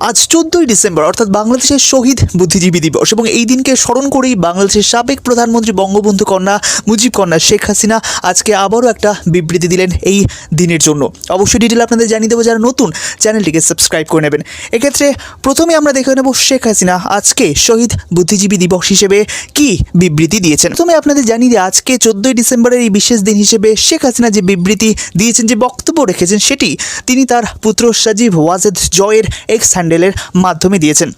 আজ চোদ্দই ডিসেম্বর, অর্থাৎ বাংলাদেশের শহীদ বুদ্ধিজীবী দিবস এবং এই দিনকে স্মরণ করেই বাংলাদেশের সাবেক প্রধানমন্ত্রী বঙ্গবন্ধু কন্যা, মুজিব কন্যা শেখ হাসিনা আজকে আবারও একটা বিবৃতি দিলেন এই দিনের জন্য। অবশ্যই ডিটেল আপনাদের জানিয়ে দেবো, যারা নতুন, চ্যানেলটিকে সাবস্ক্রাইব করে নেবেন। এক্ষেত্রে প্রথমে আমরা দেখে নেব শেখ হাসিনা আজকে শহীদ বুদ্ধিজীবী দিবস হিসেবে কি বিবৃতি দিয়েছেন। প্রথমে আপনাদের জানিয়ে দিই, আজকে চোদ্দই ডিসেম্বরের এই বিশেষ দিন হিসেবে শেখ হাসিনা যে বিবৃতি দিয়েছেন, যে বক্তব্য রেখেছেন, সেটি তিনি তার পুত্র সাজিব ওয়াজেদ জয়ের এক্স হ্যান্ডেলের মাধ্যমে দিয়েছেন।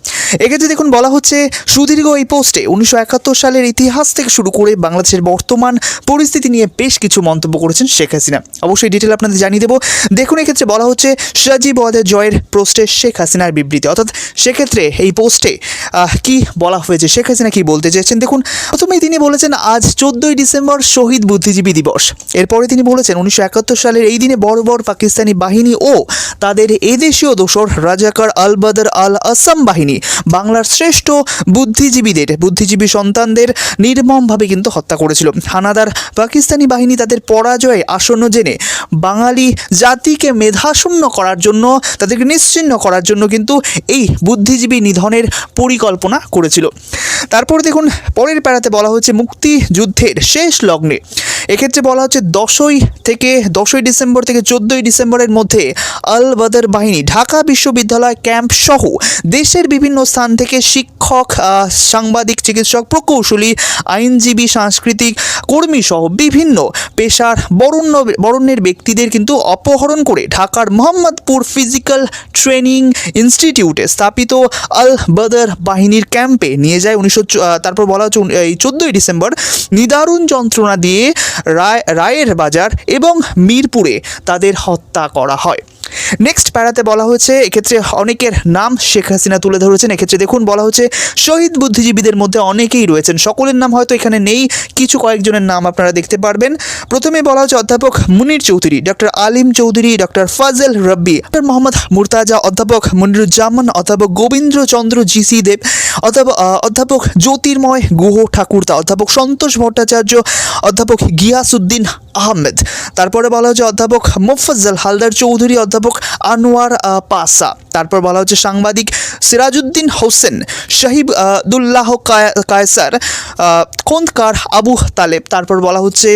এক্ষেত্রে দেখুন বলা হচ্ছে, সুদীর্ঘ এই পোস্টে উনিশশো একাত্তর সালের ইতিহাস থেকে শুরু করে বাংলাদেশের বর্তমান পরিস্থিতি নিয়ে বেশ কিছু মন্তব্য করেছেন শেখ হাসিনা। অবশ্যই ডিটেল আপনাদের জানিয়ে দেবো। দেখুন, এক্ষেত্রে বলা হচ্ছে সাজিব ওয়াজেদ জয়ের পোস্টে শেখ হাসিনার বিবৃতি। অর্থাৎ সেক্ষেত্রে এই পোস্টে কি বলা হয়েছে, শেখ হাসিনা কি বলতে চেয়েছেন? দেখুন প্রথমেই তিনি বলেছেন, আজ চোদ্দই ডিসেম্বর শহীদ বুদ্ধিজীবী দিবস। এরপরে তিনি বলেছেন, উনিশশো একাত্তর সালের এই দিনে বড় বড় পাকিস্তানি বাহিনী ও তাদের এদেশীয় দোসর রাজাকার আল বদর আল আসাম বাহিনী বাংলার শ্রেষ্ঠ বুদ্ধিজীবীদের, বুদ্ধিজীবী সন্তানদের নির্মমভাবে কিন্তু হত্যা করেছিল। হানাদার পাকিস্তানি বাহিনী তাদের পরাজয়ে আসন্ন জেনে বাঙালি জাতিকে মেধাশূন্য করার জন্য, তাদেরকে নিশ্চিহ্ন করার জন্য কিন্তু এই বুদ্ধিজীবী নিধনের পরিকল্পনা করেছিল। তারপর দেখুন, পরের প্যারাতে বলা হচ্ছে মুক্তিযুদ্ধের শেষ লগ্নে। এক্ষেত্রে বলা হচ্ছে দশই থেকে, দশই ডিসেম্বর থেকে চোদ্দোই ডিসেম্বরের মধ্যে আল বদর বাহিনী ঢাকা বিশ্ববিদ্যালয় ক্যাম্প সহ দেশের বিভিন্ন স্থান থেকে শিক্ষক সাংবাদিক, চিকিৎসক, প্রকৌশলী, আইনজীবী, সাংস্কৃতিক কর্মী সহ বিভিন্ন পেশার বরণ্য, বরণ্যের ব্যক্তিদের কিন্তু অপহরণ করে ঢাকার মোহাম্মদপুর ফিজিক্যাল ট্রেনিং ইনস্টিটিউটে স্থাপিত আল বদর বাহিনীর ক্যাম্পে নিয়ে যায় উনিশশো তারপর বলা হচ্ছে এই চোদ্দোই ডিসেম্বর নিদারুণ যন্ত্রণা দিয়ে রায়, রায়ের বাজার এবং মিরপুরে তাদের হত্যা করা হয়। নেক্সট প্যারাতে বলা হয়েছে, এক্ষেত্রে অনেকের নাম শেখ হাসিনা তুলে ধরেছেন। এক্ষেত্রে দেখুন, বলা হচ্ছে শহীদ বুদ্ধিজীবীদের মধ্যে অনেকেই রয়েছেন। সকলের নাম হয়তো এখানে নেই, কিছু কয়েকজনের নাম আপনারা দেখতে পারবেন। প্রথমে বলা হচ্ছে অধ্যাপক Munir Chowdhury, doctor Alim Chowdhury, doctor Fazle Rabbi, doctor Mohammad Murtaza, অধ্যাপক মনিরুজ্জামান, অধ্যাপক গোবিন্দ্রচন্দ্র জিসি দেব অধ্যাপক অধ্যাপক জ্যোতির্ময় গুহ ঠাকুরতা অধ্যাপক সন্তোষ ভট্টাচার্য, অধ্যাপক গিয়াসউদ্দিন আহমেদ। তারপরে বলা হচ্ছে অধ্যাপক মোফাজ্জল হালদার চৌধুরী অধ্যাপক আনোয়ার পাসা। তারপর বলা হচ্ছে সাংবাদিক সিরাজউদ্দিন হোসেন শাহিবুল্লাহ কায়সার আহ, খোন্দকার আবু তালেব। তারপর বলা হচ্ছে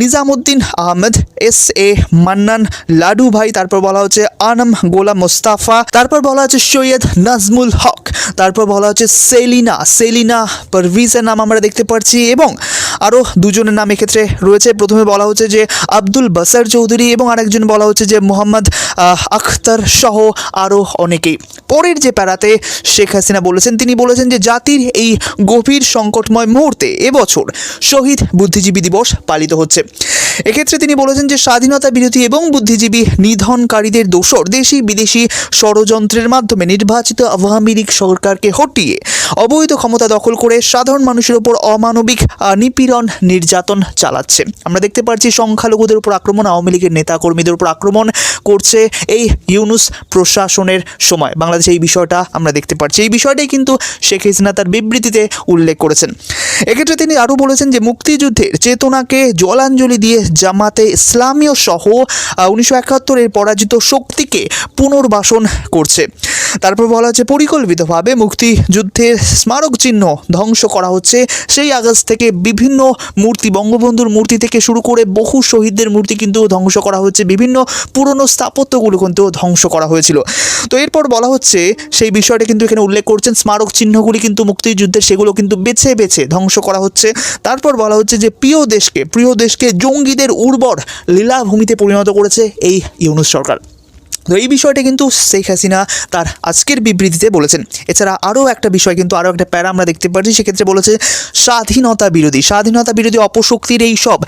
নিজামুদ্দিন আহমেদ এস এ মান্নান লাডু ভাই। তারপর বলা হচ্ছে আনম গোলাম মোস্তাফা। তারপর বলা হচ্ছে সৈয়দ নাজমুল হক। তারপর বলা হচ্ছে সেলিনা সেলিনা পারভিজের নাম আমরা দেখতে পাচ্ছি এবং আরও দুজনের নাম এক্ষেত্রে রয়েছে। প্রথমে বলা হচ্ছে যে আব্দুল বাসার চৌধুরী এবং আরেকজন বলা হচ্ছে যে মোহাম্মদ আখতার সহ আরও অনেকেই। পরের যে প্যারাতে শেখ হাসিনা বলেছেন তিনি বলেছেন যে জাতির এই গভীর সংকটময় মুহূর্তে এবছর শহীদ বুদ্ধিজীবী দিবস পালিত হচ্ছে। এক্ষেত্রে তিনি বলেছেন যে স্বাধীনতা বিরোধী এবং বুদ্ধিজীবী নিধনকারীদের দোসর দেশি বিদেশি ষড়যন্ত্রের মাধ্যমে নির্বাচিত আওয়ামী লীগ সরকারকে হটিয়ে অবৈধ ক্ষমতা দখল করে সাধারণ মানুষের ওপর অমানবিক আহ, নিপীড়ন নির্যাতন চালাচ্ছে। আমরা দেখতে পাচ্ছি সংখ্যালঘুদের উপর আক্রমণ আওয়ামী লীগের নেতাকর্মীদের উপর আক্রমণ। করছে এই ইউনুস প্রশাসনের সময়। বাংলাদেশে এই বিষয়টা আমরা দেখতে পাচ্ছি। এই বিষয়টাই কিন্তু শেখ হাসিনা তার বিবৃতিতে উল্লেখ করেছেন। এক্ষেত্রে তিনি আরও বলেছেন যে মুক্তিযুদ্ধের চেতনাকে জলাঞ্জলি দিয়ে জামাতে ইসলামীয় সহ উনিশশো একাত্তরের পরাজিত শক্তিকে পুনর্বাসন করছে। তারপর বলা হচ্ছে, পরিকল্পিতভাবে মুক্তিযুদ্ধের স্মারক চিহ্ন ধ্বংস করা হচ্ছে। সেই আগস্ট থেকে বিভিন্ন মূর্তি, বঙ্গবন্ধুর মূর্তি থেকে শুরু করে বহু শহীদদের মূর্তি কিন্তু ধ্বংস করা হচ্ছে। বিভিন্ন পুরনো স্থাপত্যগুলো কিন্তু ধ্বংস করা হয়েছিল। তো এরপর বলা হচ্ছে সেই বিষয়টা কিন্তু এখানে উল্লেখ করছেন, স্মারক চিহ্নগুলি কিন্তু মুক্তিযুদ্ধের সেগুলো কিন্তু বেছে বেছে ধ্বংস করা হচ্ছে। তারপর বলা হচ্ছে যে প্রিয় দেশকে প্রিয় দেশকে জঙ্গিদের উর্বর লীলাভূমিতে পরিণত করেছে এই ইউনুস সরকার। তো এই বিষয়টা কিন্তু শেখ হাসিনা তার আজকের বিবৃতিতে বলেছেন। এছাড়া আরও একটা বিষয় কিন্তু, আরও একটা প্যারা আমরা দেখতে পাচ্ছি, সেক্ষেত্রে বলেছে স্বাধীনতা বিরোধী। স্বাধীনতা বিরোধী অপশক্তির এই সব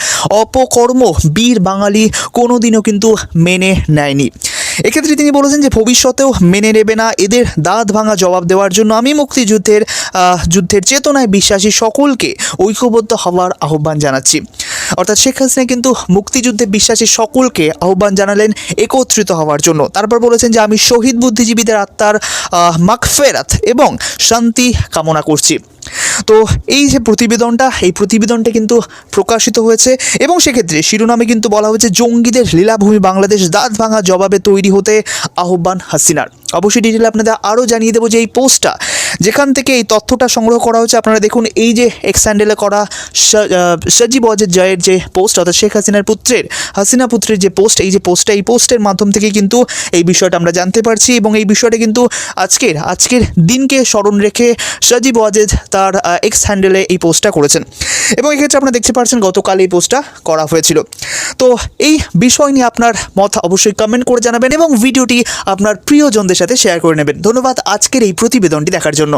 অপকর্ম বীর বাঙালি কোনোদিনও কিন্তু মেনে নেয়নি। এক্ষেত্রে তিনি বলেছেন যে, ভবিষ্যতেও মেনে নেবে না এদের দাঁত ভাঙা জবাব দেওয়ার জন্য আমি মুক্তিযুদ্ধের যুদ্ধের চেতনায় বিশ্বাসী সকলকে ঐক্যবদ্ধ হওয়ার আহ্বান জানাচ্ছি। অর্থাৎ শেখ হাসিনা কিন্তু মুক্তিযুদ্ধে বিশ্বাসী সকলকে আহ্বান জানালেন একত্রিত হওয়ার জন্য। তারপর বলেছেন যে আমি শহীদ বুদ্ধিজীবীদের আত্মার আহ, মাগফেরাত এবং শান্তি কামনা করছি। তো এই যে প্রতিবেদনটা এই প্রতিবেদনটা কিন্তু প্রকাশিত হয়েছে এবং সেক্ষেত্রে শিরোনামে কিন্তু বলা হয়েছে জঙ্গিদের লীলাভূমি বাংলাদেশ দাঁত ভাঙা জবাবে তৈরি হতে আহ্বান হাসিনার। অবশ্যই ডিটেলে আপনাদের আরও জানিয়ে দেবো যে এই পোস্টটা যেখান থেকে এই তথ্যটা সংগ্রহ করা হচ্ছে আপনারা দেখুন, এই যে এক্স হ্যান্ডেলে করা সজীব অজের জয়ের যে পোস্ট অর্থাৎ শেখ হাসিনার পুত্রের, হাসিনা পুত্রের যে পোস্ট এই যে পোস্টটা এই পোস্টের মাধ্যম থেকে কিন্তু এই বিষয়টা আমরা জানতে পারছি এবং এই বিষয়টা কিন্তু আজকের আজকের দিনকে স্মরণ রেখে সজীব ওয়াজেদ তার এক্স হ্যান্ডেলে এই পোস্টটা করেছেন। এবং এক্ষেত্রে আপনারা দেখতে পাচ্ছেন গতকাল এই পোস্টটা করা হয়েছিল। তো এই বিষয় নিয়ে আপনার মত অবশ্যই কমেন্ট করে জানাবেন এবং ভিডিওটি আপনার প্রিয়জনদের সাথে শেয়ার করে নেবেন। ধন্যবাদ, আজকের এই প্রতিবেদনটি দেখার জন্য